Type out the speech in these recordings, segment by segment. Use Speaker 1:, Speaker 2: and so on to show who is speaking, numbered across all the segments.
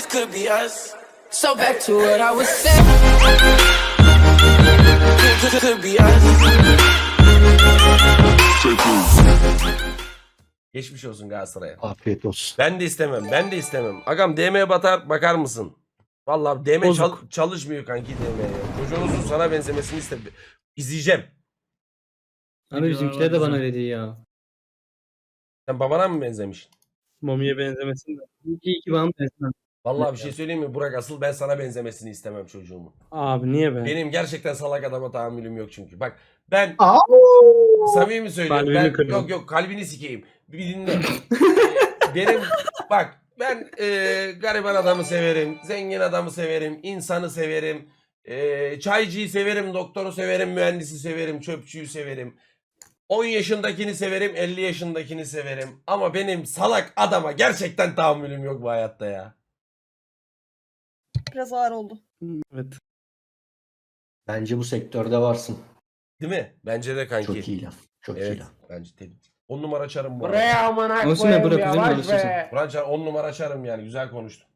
Speaker 1: this could be us. So back to what I was saying. Could, could be us.
Speaker 2: Geçmiş olsun Galatasaray'a.
Speaker 3: Afiyet olsun.
Speaker 2: Ben de istemem. Ben de istemem. Agam DM'ye batar bakar mısın? Vallahi DM çal- çalışmıyor kanki DM'ye. Çocuğunuzun sana benzemesini istedim. İzleyeceğim.
Speaker 4: Abi bizimkiler de bana öyle diyor ya.
Speaker 2: Sen babana mı benzemiş?
Speaker 4: Momiye benzemesin de. İyi ki, iyi ki bana benzemem.
Speaker 2: Vallahi bir şey söyleyeyim mi Burak asıl ben sana benzemesini istemem çocuğumun.
Speaker 4: Abi niye ben?
Speaker 2: Benim gerçekten salak adama tahammülüm yok çünkü. Bak ben
Speaker 3: Aa!
Speaker 2: samimi söylüyorum.
Speaker 4: Kalbimi
Speaker 2: Ben,
Speaker 4: kırdın.
Speaker 2: yok yok kalbini sikeyim. Bir dinle. Benim bak ben e, gariban adamı severim. Zengin adamı severim. insanı severim. E, çaycıyı severim. Doktoru severim. Mühendisi severim. Çöpçüyü severim. 10 yaşındakini severim. 50 yaşındakini severim. Ama benim salak adama gerçekten tahammülüm yok bu hayatta ya.
Speaker 5: Biraz ağır oldu.
Speaker 4: Evet.
Speaker 3: Bence bu sektörde varsın.
Speaker 2: Değil mi? Bence de kanki.
Speaker 3: Çok iyi laf. Çok iyi
Speaker 2: Evet.
Speaker 3: laf.
Speaker 2: Bence tebrik. 10 numara açarım bu arada.
Speaker 6: Buraya amına koyayım
Speaker 4: bırak,
Speaker 6: yavaş
Speaker 4: alışırsın.
Speaker 6: be.
Speaker 2: Kur'an çar 10 numara açarım yani. Güzel konuştun.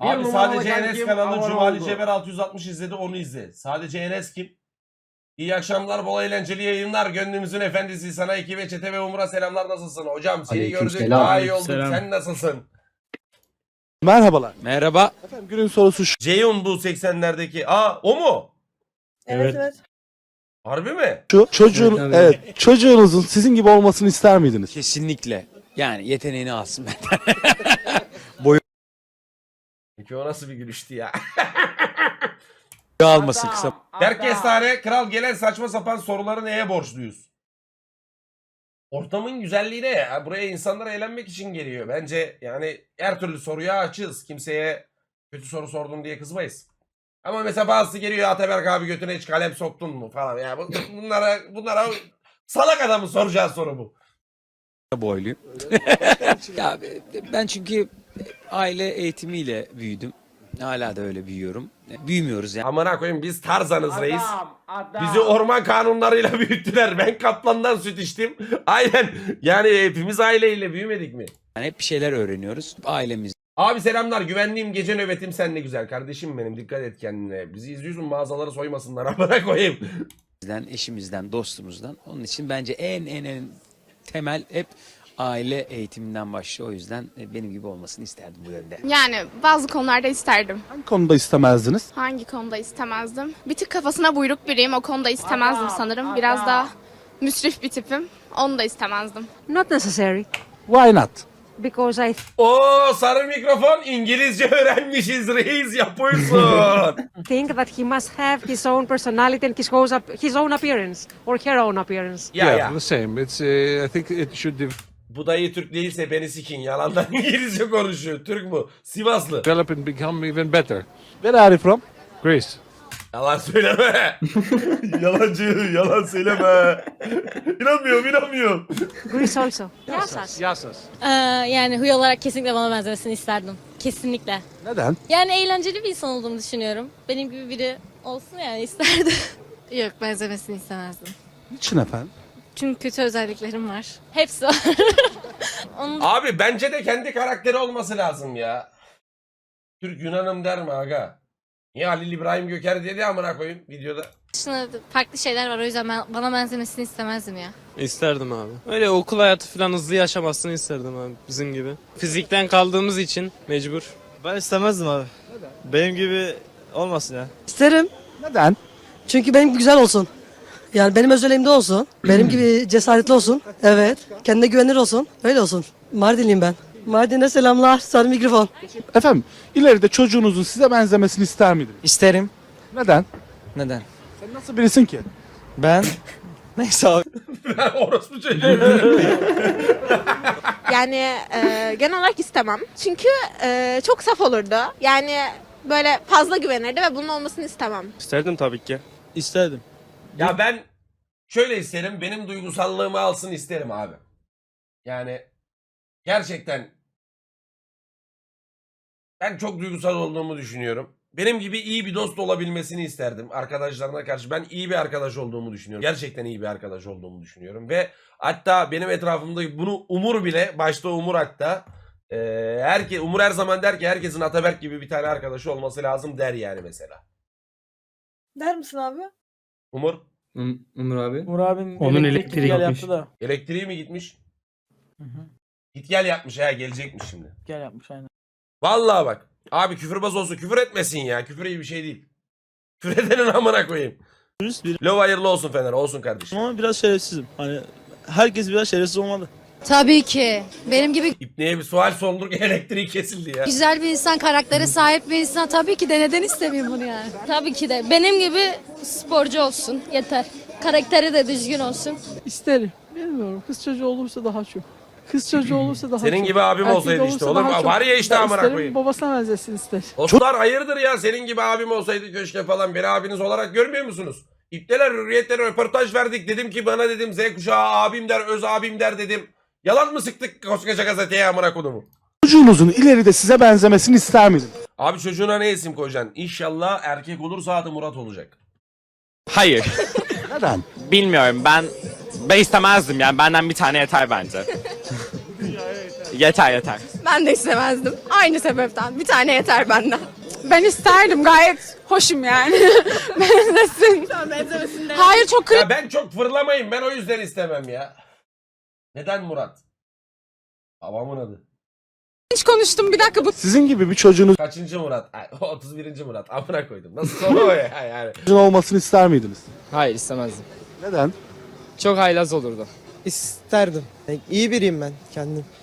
Speaker 6: Bir
Speaker 2: Abi sadece Enes
Speaker 6: kankim
Speaker 2: kanalı
Speaker 6: abone
Speaker 2: Cumali. Ceber 660 izledi onu izle. Sadece Enes kim? İyi akşamlar, bol eğlenceli yayınlar. Gönlümüzün efendisi sana iki ve çete ve Umur'a selamlar nasılsın? Hocam seni gördük
Speaker 3: Aleykümselam.
Speaker 2: daha iyi olduk.
Speaker 4: Selam.
Speaker 2: Sen nasılsın?
Speaker 7: Merhabalar.
Speaker 8: Merhaba.
Speaker 7: Efendim günün sorusu şu.
Speaker 2: Ceyhun bu 80'lerdeki. Aa o mu?
Speaker 5: Evet
Speaker 4: Evet.
Speaker 2: Harbi mi?
Speaker 7: Çocuğun
Speaker 4: Evet,
Speaker 7: evet, çocuğunuzun sizin gibi olmasını ister miydiniz?
Speaker 8: Kesinlikle. Yani yeteneğini alsın ben.
Speaker 2: Peki o nasıl bir gülüştü ya?
Speaker 8: almasın kısa.
Speaker 2: Berk Kestane, kral gelen saçma sapan soruları neye borçluyuz? Ortamın güzelliğine ya. Buraya insanlar eğlenmek için geliyor. Bence yani her türlü soruya açığız. Kimseye kötü soru sordum diye kızmayız. Ama mesela bazısı geliyor Ataberk abi götüne hiç kalem soktun mu falan. Ya bu- bunlara bunlara salak adamın soracağı soru bu.
Speaker 8: boyluyum. ya ben çünkü aile eğitimiyle büyüdüm. Hala da öyle büyüyorum. Büyümüyoruz yani.
Speaker 2: Amına koyayım biz Tarzanız reis.
Speaker 6: Adam.
Speaker 2: Bizi orman kanunlarıyla büyüttüler. Ben kaplandan süt içtim. Aynen. Yani hepimiz aileyle büyümedik mi?
Speaker 8: hep bir şeyler öğreniyoruz. Ailemizden,
Speaker 2: Abi selamlar. Güvenliğim gece nöbetim sen ne güzel kardeşim benim. Dikkat et kendine. Bizi izliyorsun mağazaları soymasınlar. Amına koyayım.
Speaker 8: eşimizden, dostumuzdan. Onun için bence en en en temel hep aile eğitiminden başlıyor. O yüzden e, benim gibi olmasını isterdim bu yönde.
Speaker 9: Yani bazı konularda isterdim.
Speaker 7: Hangi konuda istemezdiniz?
Speaker 9: Hangi konuda istemezdim? Bir tık kafasına buyruk biriyim. O konuda istemezdim
Speaker 6: Adam,
Speaker 9: sanırım. Biraz daha müsrif bir tipim. Onu da istemezdim.
Speaker 10: Not necessary,
Speaker 7: Why not?
Speaker 10: because I
Speaker 2: Oo sarı mikrofon İngilizce öğrenmişiz reis yapıyorsun.
Speaker 10: think that he must have his own personality and his own, his own appearance or her own appearance.
Speaker 2: ya ya.
Speaker 11: the same. It's uh, I think it should
Speaker 2: Bu dayı Türk değilse beni sikin. Yalandan İngilizce konuşuyor. Türk mü? Sivaslı.
Speaker 11: develop and become even better.
Speaker 7: Where are you from?
Speaker 11: Greece.
Speaker 2: Yalan söyleme. Yalancı, yalan söyleme. İnanmıyorum, inanmıyorum.
Speaker 10: Greece also. Yes.
Speaker 11: Yasas.
Speaker 12: Ee, yani huy olarak kesinlikle bana benzemesini isterdim. Kesinlikle.
Speaker 7: Neden?
Speaker 12: Yani eğlenceli bir insan olduğumu düşünüyorum. Benim gibi biri olsun yani isterdim.
Speaker 9: Yok benzemesini istemezdim.
Speaker 7: Niçin efendim?
Speaker 9: Çünkü kötü özelliklerim var.
Speaker 12: Hepsi var. Onun
Speaker 2: Abi bence de kendi karakteri olması lazım ya. Türk Yunanım der mi aga? Niye Halil İbrahim Göker dedi amına koyayım videoda.
Speaker 12: dışında farklı şeyler var o yüzden ben, bana benzemesini istemezdim ya.
Speaker 4: İsterdim abi. Öyle okul hayatı falan hızlı yaşamasını isterdim abi bizim gibi. Fizikten kaldığımız için mecbur.
Speaker 6: Ben istemezdim abi. Benim gibi olmasın ya.
Speaker 10: İsterim.
Speaker 7: Neden?
Speaker 10: Çünkü benim güzel olsun. Yani benim özelliğimde olsun. Benim gibi cesaretli olsun. Evet. Kendine güvenir olsun. Öyle olsun. Mardinliyim ben. Mardin'e selamlar. Sarı mikrofon.
Speaker 7: Efendim ileride çocuğunuzun size benzemesini ister miydiniz?
Speaker 6: İsterim.
Speaker 7: Neden?
Speaker 6: Neden?
Speaker 7: Sen nasıl birisin ki?
Speaker 6: Ben neyse abi.
Speaker 2: Orospu çocuğu.
Speaker 5: Yani e, genel olarak istemem. Çünkü e, çok saf olurdu. Yani böyle fazla güvenirdi ve bunun olmasını istemem.
Speaker 4: İsterdim tabii ki. İsterdim.
Speaker 2: Ya ben şöyle isterim. Benim duygusallığımı alsın isterim abi. Yani gerçekten ben çok duygusal olduğumu düşünüyorum. Benim gibi iyi bir dost olabilmesini isterdim arkadaşlarına karşı. Ben iyi bir arkadaş olduğumu düşünüyorum. Gerçekten iyi bir arkadaş olduğumu düşünüyorum. Ve hatta benim etrafımda bunu Umur bile, başta Umur hatta Ee, herke, Umur her zaman der ki herkesin Ataberk gibi bir tane arkadaşı olması lazım der yani mesela.
Speaker 13: Der misin abi?
Speaker 2: Umur
Speaker 14: Umur abi.
Speaker 13: Umur abinin
Speaker 7: Onun elektriği
Speaker 13: gel
Speaker 7: gitmiş.
Speaker 13: yaptı da.
Speaker 2: elektriği mi gitmiş? Git gel yapmış ha gelecekmiş şimdi.
Speaker 13: Gel yapmış aynen.
Speaker 2: Vallahi bak. Abi küfürbaz olsun küfür etmesin ya. Küfür iyi bir şey değil. Küfür edenin amına koyayım. Lov hayırlı olsun Fener olsun kardeşim.
Speaker 6: Ama biraz şerefsizim. Hani herkes biraz şerefsiz olmalı.
Speaker 12: Tabii ki. Benim gibi
Speaker 2: İpneye bir sual sonduk elektriği kesildi ya.
Speaker 12: güzel bir insan, karaktere sahip bir insan tabii ki de neden istemeyeyim bunu yani? Tabii ki de. Benim gibi sporcu olsun yeter. Karakteri de düzgün olsun.
Speaker 13: İsterim. Bilmiyorum. Kız çocuğu olursa daha çok. Kız çocuğu olursa daha
Speaker 2: Senin gibi abim olsaydı işte oğlum. Var ya işte amına koyayım.
Speaker 13: Babasına benzesin ister.
Speaker 2: Dostlar hayırdır ya senin gibi abim olsaydı köşke falan beni abiniz olarak görmüyor musunuz? İpteler hürriyetlere röportaj verdik dedim ki bana dedim Z kuşağı abim der öz abim der dedim. Yalan mı sıktık koskoca gazeteye amına kodumu?
Speaker 7: Çocuğunuzun ileride size benzemesini ister miydin?
Speaker 2: Abi çocuğuna ne isim koyacaksın? İnşallah erkek olursa adı Murat olacak.
Speaker 15: Hayır.
Speaker 7: Neden?
Speaker 15: Bilmiyorum ben ben istemezdim yani benden bir tane yeter bence. yeter yeter.
Speaker 1: Ben de istemezdim. Aynı sebepten. Bir tane yeter benden. Ben isterdim gayet hoşum yani. Benzesin. Benzemesin Hayır çok
Speaker 2: Ya ben çok fırlamayın ben o yüzden istemem ya. Neden Murat? Babamın adı.
Speaker 1: cringe konuştum. Bir dakika bu
Speaker 7: Sizin gibi bir çocuğunuzun
Speaker 2: Kaçıncı Murat? Ay, 31. Murat. Amına koydum. Nasıl soru o ya yani.
Speaker 7: olmasını ister miydiniz?
Speaker 15: Hayır istemezdim.
Speaker 7: Neden?
Speaker 15: Çok haylaz olurdu.
Speaker 13: İsterdim. İyi biriyim ben kendim.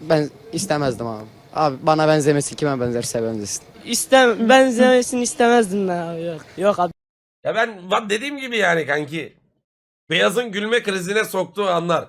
Speaker 15: Ben istemezdim abi. Abi bana benzemesi kime benzerse benzesin.
Speaker 13: İstem benzemesini istemezdim ben abi yok. Yok abi.
Speaker 2: Ya ben va- dediğim gibi yani kanki. Beyazın gülme krizine soktuğu anlar.